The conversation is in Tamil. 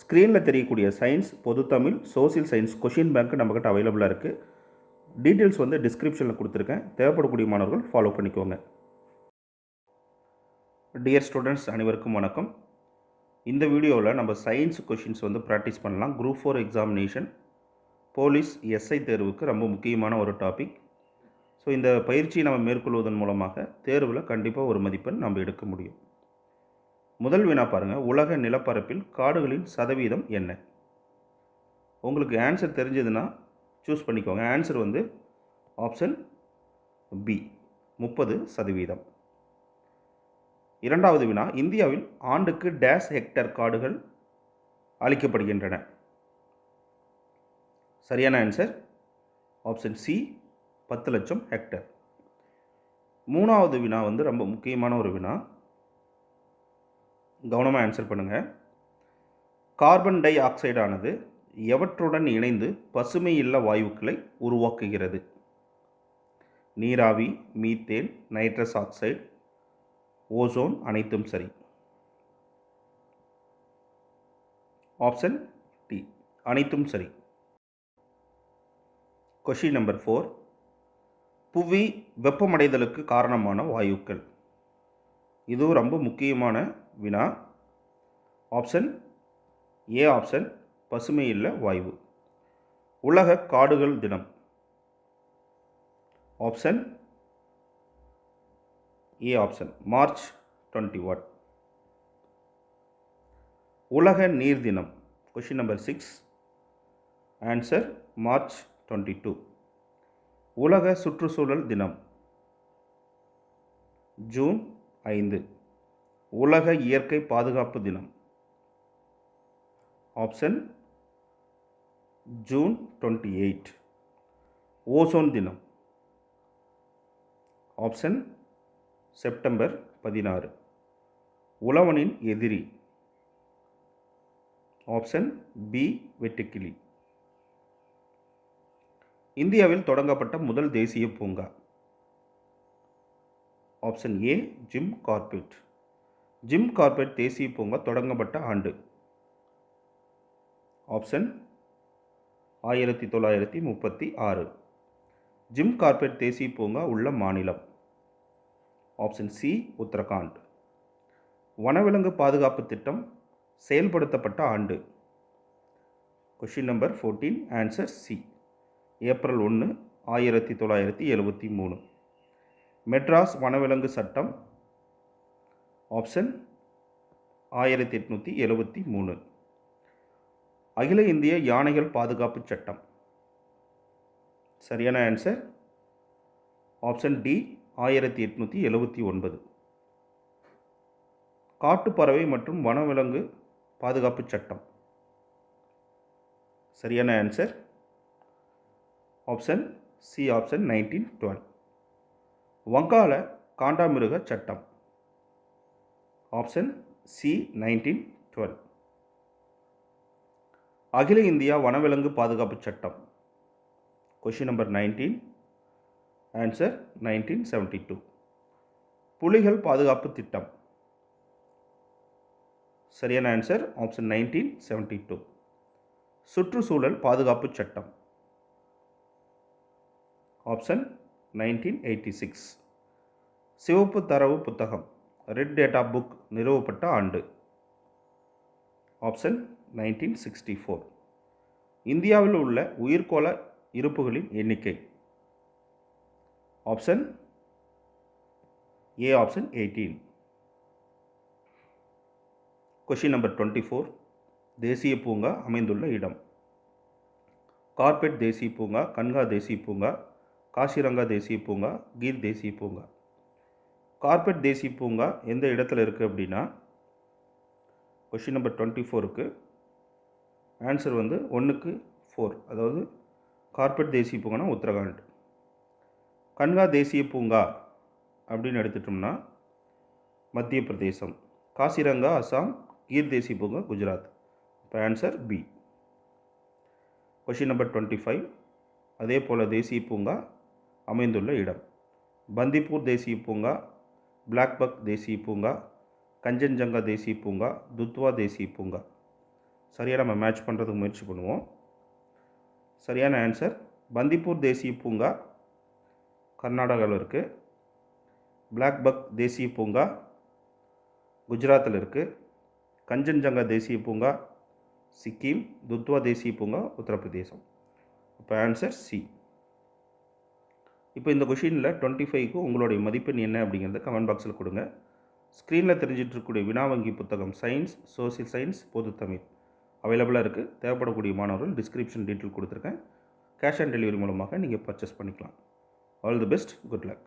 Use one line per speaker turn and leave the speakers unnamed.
ஸ்க்ரீனில் தெரியக்கூடிய சயின்ஸ் பொதுத்தமிழ் சோசியல் சயின்ஸ் கொஷின் பேங்க் நம்மக்கிட்ட அவைலபிளாக இருக்குது டீட்டெயில்ஸ் வந்து டிஸ்கிரிப்ஷனில் கொடுத்துருக்கேன். தேவைப்படக்கூடிய மாணவர்கள் ஃபாலோ பண்ணிக்கோங்க. டியர் ஸ்டூடெண்ட்ஸ் அனைவருக்கும் வணக்கம். இந்த வீடியோவில் நம்ம சயின்ஸ் கொஷின்ஸ் வந்து ப்ராக்டிஸ் பண்ணலாம். Group four examination police SI தேர்வுக்கு ரொம்ப முக்கியமான ஒரு டாபிக் ஸோ இந்த பயிற்சியை நம்ம மேற்கொள்வதன் மூலமாக தேர்வில் கண்டிப்பாக ஒரு மதிப்பெண் நம்ம எடுக்க முடியும். முதல் வினா பாருங்கள் உலக நிலப்பரப்பில் காடுகளின் சதவீதம் என்ன? உங்களுக்கு ஆன்சர் தெரிஞ்சதுன்னா சூஸ் பண்ணிக்கோங்க. ஆன்சர் வந்து ஆப்ஷன் பி முப்பது சதவீதம். இரண்டாவது வினா இந்தியாவில் ஆண்டுக்கு டேஷ் ஹெக்டர் காடுகள் அளிக்கப்படுகின்றன சரியான ஆன்சர் ஆப்ஷன் சி பத்து லட்சம் ஹெக்டர் மூணாவது வினா வந்து ரொம்ப முக்கியமான ஒரு வினா. கவனமாக ஆன்சர் பண்ணுங்கள் கார்பன் டை ஆக்சைடானது எவற்றுடன் இணைந்து பசுமை இல்ல வாயுக்களை உருவாக்குகிறது? நீராவி மீத்தேன் நைட்ரஸ் ஆக்சைடு ஓசோன் அனைத்தும் சரி. ஆப்ஷன் டி அனைத்தும் சரி. கொஷின் நம்பர் ஃபோர் புவி வெப்பமடைதலுக்கு காரணமான வாயுக்கள். இதுவும் ரொம்ப முக்கியமான வினா. ஆப்ஷன் ஏ ஆப்ஷன் பசுமை இல்ல வாயு உலக காடுகள் தினம். Option A option March twenty one. உலக நீர் தினம். Question number six answer March twenty two. உலக சுற்றுச்சூழல் தினம். ஜூன் ஐந்து. உலக இயற்கை பாதுகாப்பு தினம். Option June twenty eight. Ozone தினம். ஆப்ஷன் செப்டம்பர் பதினாறு. உழவனின் எதிரி. ஆப்ஷன் பி வெட்டுக்கிளி. இந்தியாவில் தொடங்கப்பட்ட முதல் தேசிய பூங்கா. Option A Jim Corbett Jim Corbett தேசிய பூங்கா தொடங்கப்பட்ட ஆண்டு. ஆப்ஷன் ஆயிரத்தி தொள்ளாயிரத்தி முப்பத்தி ஆறு. ஜிம் கார்பெட் தேசிய பூங்கா உள்ள மாநிலம். Option C Uttarakhand. வனவிலங்கு பாதுகாப்பு திட்டம் செயல்படுத்தப்பட்ட ஆண்டு. Question number fourteen answer C April ஒன்று ஆயிரத்தி தொள்ளாயிரத்தி எழுபத்தி மூணு. மெட்ராஸ் வனவிலங்கு சட்டம் ஆப்ஷன் ஆயிரத்தி எட்நூற்றி எழுபத்தி மூணு. அகில இந்திய யானைகள் பாதுகாப்பு சட்டம். சரியான ஆன்சர் ஆப்ஷன் டி ஆயிரத்தி எட்நூற்றி எழுபத்தி ஒன்பது. காட்டுப்பறவை மற்றும் வனவிலங்கு பாதுகாப்பு சட்டம். சரியான answer option C option nineteen twelve வங்காள காண்டாமிருக சட்டம். ஆப்ஷன் சி நைன்டீன் டுவெல் அகில இந்தியா வனவிலங்கு பாதுகாப்பு சட்டம். Question number nineteen answer nineteen seventy two புலிகள் பாதுகாப்பு திட்டம். சரியான answer option nineteen seventy two சுற்றுச்சூழல் பாதுகாப்பு சட்டம். Option nineteen eighty six. சிவப்பு தரவு புத்தகம். ரெட் டேட்டா புக் நிறுவப்பட்ட ஆண்டு. Option nineteen sixty four. இந்தியாவில் உள்ள உயிர்கோள இருப்புகளின் எண்ணிக்கை. Option A option eighteen question number twenty four தேசிய பூங்கா அமைந்துள்ள இடம். கார்பெட் தேசிய பூங்கா கன்கா தேசிய பூங்கா காசிரங்கா தேசிய பூங்கா கீர் தேசிய பூங்கா. கார்பெட் தேசிய பூங்கா எந்த இடத்துல இருக்குது அப்படின்னா கொஷின் நம்பர் டுவெண்ட்டி ஃபோருக்கு ஆன்சர் வந்து ஒன்றுக்கு ஃபோர் அதாவது கார்பெட் தேசிய பூங்கானா உத்தரகாண்ட். கன்கா தேசிய பூங்கா அப்படின்னு எடுத்துட்டோம்னா மத்திய பிரதேசம். காசிரங்கா அசாம் கீர் தேசிய பூங்கா குஜராத். இப்போ answer B question number twenty five அதே போல் தேசிய பூங்கா அமைந்துள்ள இடம். பந்திப்பூர் தேசிய பூங்கா பிளாக்பக் தேசிய பூங்கா கஞ்சன்ஜங்கா தேசிய பூங்கா துத்வா தேசிய பூங்கா. சரியாக நம்ம மேட்ச் பண்ணுறதுக்கு முயற்சி பண்ணுவோம். சரியான ஆன்சர் பந்திப்பூர் தேசிய பூங்கா கர்நாடகாவில் இருக்குது பிளாக்பக் தேசிய பூங்கா குஜராத்தில் இருக்குது கஞ்சன்ஜங்கா தேசிய பூங்கா சிக்கிம் துத்வா தேசிய பூங்கா உத்தரப்பிரதேசம். இப்போ ஆன்சர் சி இப்போ இந்த கொஷினில் டுவெண்ட்டி ஃபைவ்க்கு உங்களுடைய மதிப்பெண் என்ன அப்படிங்கிறத கமெண்ட் பாக்ஸில் கொடுங்க. ஸ்க்ரீனில் தெரிஞ்சிட்டு இருக்கக்கூடிய வினாவங்கி புத்தகம் சயின்ஸ் சோசியல் சயின்ஸ் பொது தமிழ் அவைலபிளாக இருக்குது தேவைப்படக்கூடிய மாணவர்கள் டிஸ்கிரிப்ஷன் டீட்டெயில் கொடுத்துருக்கேன். கேஷ் ஆன் டெலிவரி மூலமாக நீங்கள் பர்ச்சேஸ் பண்ணிக்கலாம். All the best good luck.